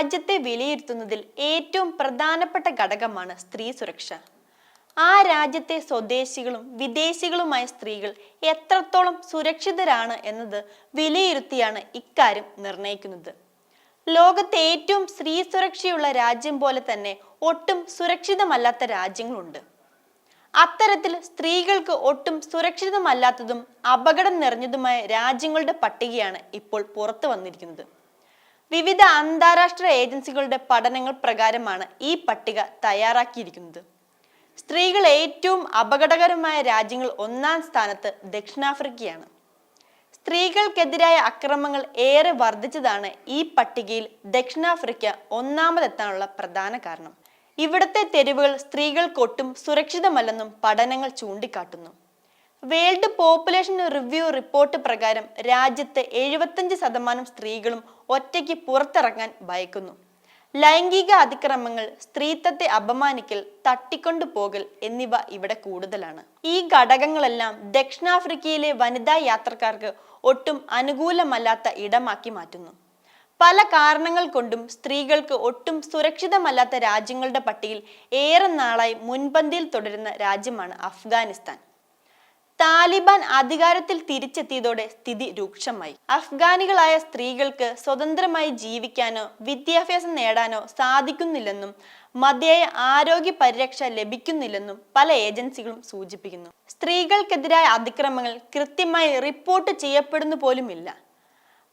രാജ്യത്തെ വിലയിരുത്തുന്നതിൽ ഏറ്റവും പ്രധാനപ്പെട്ട ഘടകമാണ് സ്ത്രീ സുരക്ഷ. ആ രാജ്യത്തെ സ്വദേശികളും വിദേശികളുമായ സ്ത്രീകൾ എത്രത്തോളം സുരക്ഷിതരാണ് എന്നത് വിലയിരുത്തിയാണ് ഇക്കാര്യം നിർണയിക്കുന്നത് ലോകത്തെ ഏറ്റവും സ്ത്രീ സുരക്ഷയുള്ള രാജ്യം പോലെ തന്നെ ഒട്ടും സുരക്ഷിതമല്ലാത്ത രാജ്യങ്ങളുണ്ട്. അത്തരത്തിൽ സ്ത്രീകൾക്ക് ഒട്ടും സുരക്ഷിതമല്ലാത്തതും അപകടം നിറഞ്ഞതുമായ രാജ്യങ്ങളുടെ പട്ടികയാണ് ഇപ്പോൾ പുറത്തു വന്നിരിക്കുന്നത്. വിവിധ അന്താരാഷ്ട്ര ഏജൻസികളുടെ പഠനങ്ങൾ പ്രകാരമാണ് ഈ പട്ടിക തയ്യാറാക്കിയിരിക്കുന്നത്. സ്ത്രീകൾ ഏറ്റവും അപകടകരമായ രാജ്യങ്ങൾ ഒന്നാം സ്ഥാനത്ത് ദക്ഷിണാഫ്രിക്കയാണ്. സ്ത്രീകൾക്കെതിരായ അക്രമങ്ങൾ ഏറെ വർദ്ധിച്ചതാണ് ഈ പട്ടികയിൽ ദക്ഷിണാഫ്രിക്ക ഒന്നാമതെത്താനുള്ള പ്രധാന കാരണം. ഇവിടത്തെ തെരുവുകൾ സ്ത്രീകൾക്കൊട്ടും സുരക്ഷിതമല്ലെന്നും പഠനങ്ങൾ ചൂണ്ടിക്കാട്ടുന്നു. വേൾഡ് പോപ്പുലേഷൻ റിവ്യൂ റിപ്പോർട്ട് പ്രകാരം രാജ്യത്ത് എഴുപത്തഞ്ച് ശതമാനം സ്ത്രീകളും ഒറ്റയ്ക്ക് പുറത്തിറങ്ങാൻ ഭയക്കുന്നു. ലൈംഗിക അതിക്രമങ്ങൾ സ്ത്രീത്വത്തെ അപമാനിക്കൽ തട്ടിക്കൊണ്ടു പോകൽ എന്നിവ ഇവിടെ കൂടുതലാണ്. ഈ ഘടകങ്ങളെല്ലാം ദക്ഷിണാഫ്രിക്കയിലെ വനിതാ യാത്രക്കാർക്ക് ഒട്ടും അനുകൂലമല്ലാത്ത ഇടമാക്കി മാറ്റുന്നു. പല കാരണങ്ങൾ കൊണ്ടും സ്ത്രീകൾക്ക് ഒട്ടും സുരക്ഷിതമല്ലാത്ത രാജ്യങ്ങളുടെ പട്ടികയിൽ ഏറെ നാളായി മുൻപന്തിയിൽ തുടരുന്ന രാജ്യമാണ് അഫ്ഗാനിസ്ഥാൻ. താലിബാൻ അധികാരത്തിൽ തിരിച്ചെത്തിയതോടെ സ്ഥിതി രൂക്ഷമായി. അഫ്ഗാനികളായ സ്ത്രീകൾക്ക് സ്വതന്ത്രമായി ജീവിക്കാനോ വിദ്യാഭ്യാസം നേടാനോ സാധിക്കുന്നില്ലെന്നും മതിയായ ആരോഗ്യ പരിരക്ഷ ലഭിക്കുന്നില്ലെന്നും പല ഏജൻസികളും സൂചിപ്പിക്കുന്നു. സ്ത്രീകൾക്കെതിരായ അതിക്രമങ്ങൾ കൃത്യമായി റിപ്പോർട്ട് ചെയ്യപ്പെടുന്നു പോലുമില്ല.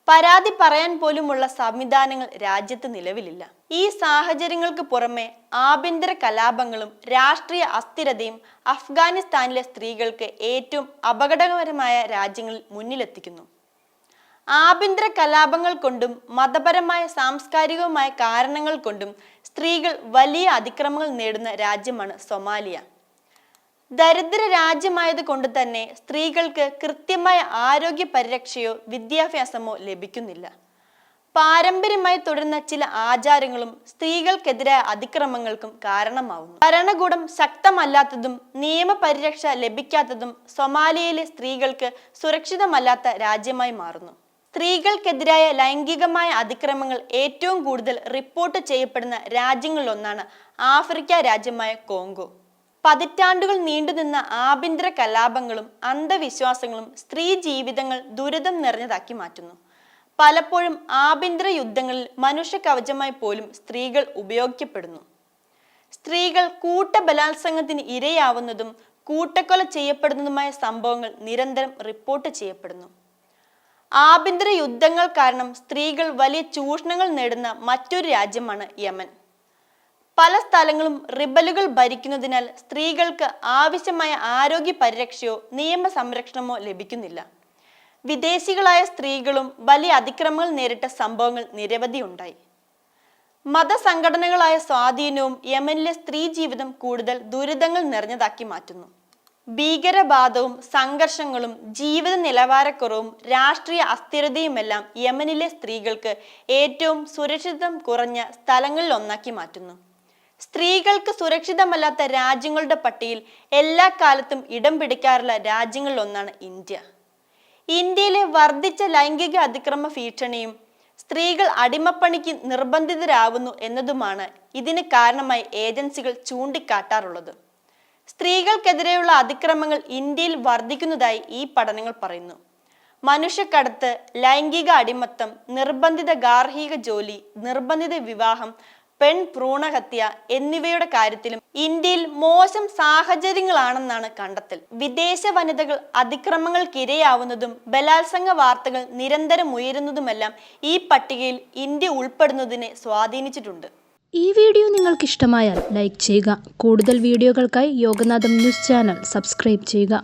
പരാതി പറയാൻ പോലുമുള്ള സംവിധാനങ്ങൾ രാജ്യത്ത് നിലവിലില്ല. ഈ സാഹചര്യങ്ങൾക്ക് പുറമെ ആഭ്യന്തര കലാപങ്ങളും രാഷ്ട്രീയ അസ്ഥിരതയും അഫ്ഗാനിസ്ഥാനിലെ സ്ത്രീകൾക്ക് ഏറ്റവും അപകടകരമായ രാജ്യങ്ങളിൽ മുന്നിലെത്തിക്കുന്നു. ആഭ്യന്തര കലാപങ്ങൾ കൊണ്ടും മതപരമായ സാംസ്കാരികവുമായ കാരണങ്ങൾ കൊണ്ടും സ്ത്രീകൾ വലിയ അതിക്രമങ്ങൾ നേടുന്ന രാജ്യമാണ് സൊമാലിയ. ദരിദ്ര രാജ്യമായത് കൊണ്ട് തന്നെ സ്ത്രീകൾക്ക് കൃത്യമായ ആരോഗ്യ പരിരക്ഷയോ വിദ്യാഭ്യാസമോ ലഭിക്കുന്നില്ല. പാരമ്പര്യമായി തുടരുന്ന ചില ആചാരങ്ങളും സ്ത്രീകൾക്കെതിരായ അതിക്രമങ്ങൾക്കും കാരണമാവുന്നു. ഭരണകൂടം ശക്തമല്ലാത്തതും നിയമപരിരക്ഷ ലഭിക്കാത്തതും സൊമാലിയയിലെ സ്ത്രീകൾക്ക് സുരക്ഷിതമല്ലാത്ത രാജ്യമായി മാറുന്നു. സ്ത്രീകൾക്കെതിരായ ലൈംഗികമായ അതിക്രമങ്ങൾ ഏറ്റവും കൂടുതൽ റിപ്പോർട്ട് ചെയ്യപ്പെടുന്ന രാജ്യങ്ങളിലൊന്നാണ് ആഫ്രിക്ക രാജ്യമായ കോങ്കോ. പതിറ്റാണ്ടുകൾ നീണ്ടുനിന്ന ആഭ്യന്തര കലാപങ്ങളും അന്ധവിശ്വാസങ്ങളും സ്ത്രീ ജീവിതങ്ങൾ ദുരിതം നിറഞ്ഞതാക്കി മാറ്റുന്നു. പലപ്പോഴും ആഭ്യന്തര യുദ്ധങ്ങളിൽ മനുഷ്യ കവചമായി പോലും സ്ത്രീകൾ ഉപയോഗിക്കപ്പെടുന്നു. സ്ത്രീകൾ കൂട്ട ബലാത്സംഗത്തിന് ഇരയാവുന്നതും കൂട്ടക്കൊല ചെയ്യപ്പെടുന്നതുമായ സംഭവങ്ങൾ നിരന്തരം റിപ്പോർട്ട് ചെയ്യപ്പെടുന്നു. ആഭ്യന്തര യുദ്ധങ്ങൾ കാരണം സ്ത്രീകൾ വലിയ ചൂഷണങ്ങൾ നേടുന്ന മറ്റൊരു രാജ്യമാണ് യമൻ. പല സ്ഥലങ്ങളും റിബലുകൾ ഭരിക്കുന്നതിനാൽ സ്ത്രീകൾക്ക് ആവശ്യമായ ആരോഗ്യ പരിരക്ഷയോ നിയമ സംരക്ഷണമോ ലഭിക്കുന്നില്ല. വിദേശികളായ സ്ത്രീകളും വലിയ അതിക്രമങ്ങൾ നേരിട്ട സംഭവങ്ങൾ നിരവധി ഉണ്ടായി. മതസംഘടനകളായ സ്വാധീനവും യമനിലെ സ്ത്രീ ജീവിതം കൂടുതൽ ദുരിതങ്ങൾ നിറഞ്ഞതാക്കി മാറ്റുന്നു. ഭീകരവാദവും സംഘർഷങ്ങളും ജീവിത നിലവാരക്കുറവും രാഷ്ട്രീയ അസ്ഥിരതയുമെല്ലാം യമനിലെ സ്ത്രീകൾക്ക് ഏറ്റവും സുരക്ഷിതം കുറഞ്ഞ സ്ഥലങ്ങളിൽ ഒന്നാക്കി മാറ്റുന്നു. സ്ത്രീകൾക്ക് സുരക്ഷിതമല്ലാത്ത രാജ്യങ്ങളുടെ പട്ടികയിൽ എല്ലാ കാലത്തും ഇടം പിടിക്കാറുള്ള രാജ്യങ്ങളിൽ ഒന്നാണ് ഇന്ത്യ. ഇന്ത്യയിലെ വർദ്ധിച്ച ലൈംഗിക അതിക്രമ ഭീഷണിയും സ്ത്രീകൾ അടിമപ്പണിക്ക് നിർബന്ധിതരാവുന്നു എന്നതുമാണ് ഇതിന് കാരണമായി ഏജൻസികൾ ചൂണ്ടിക്കാട്ടാറുള്ളത്. സ്ത്രീകൾക്കെതിരെയുള്ള അതിക്രമങ്ങൾ ഇന്ത്യയിൽ വർദ്ധിക്കുന്നതായി ഈ പഠനങ്ങൾ പറയുന്നു. മനുഷ്യക്കടത്ത് ലൈംഗിക അടിമത്തം നിർബന്ധിത ഗാർഹിക ജോലി നിർബന്ധിത വിവാഹം പെൺ ഭ്രൂണഹത്യ എന്നിവയുടെ കാര്യത്തിലും ഇന്ത്യയിൽ മോശം സാഹചര്യങ്ങളാണെന്നാണ് കണ്ടെത്തൽ. വിദേശ വനിതകൾ അതിക്രമങ്ങൾക്കിരയാവുന്നതും ബലാത്സംഗ വാർത്തകൾ നിരന്തരം ഉയരുന്നതുമെല്ലാം ഈ പട്ടികയിൽ ഇന്ത്യ ഉൾപ്പെടുന്നതിനെ സ്വാധീനിച്ചിട്ടുണ്ട്. ഈ വീഡിയോ നിങ്ങൾക്ക് ഇഷ്ടമായാൽ ലൈക്ക് ചെയ്യുക. കൂടുതൽ വീഡിയോകൾക്കായി യോഗനാഥം ന്യൂസ് ചാനൽ സബ്സ്ക്രൈബ് ചെയ്യുക.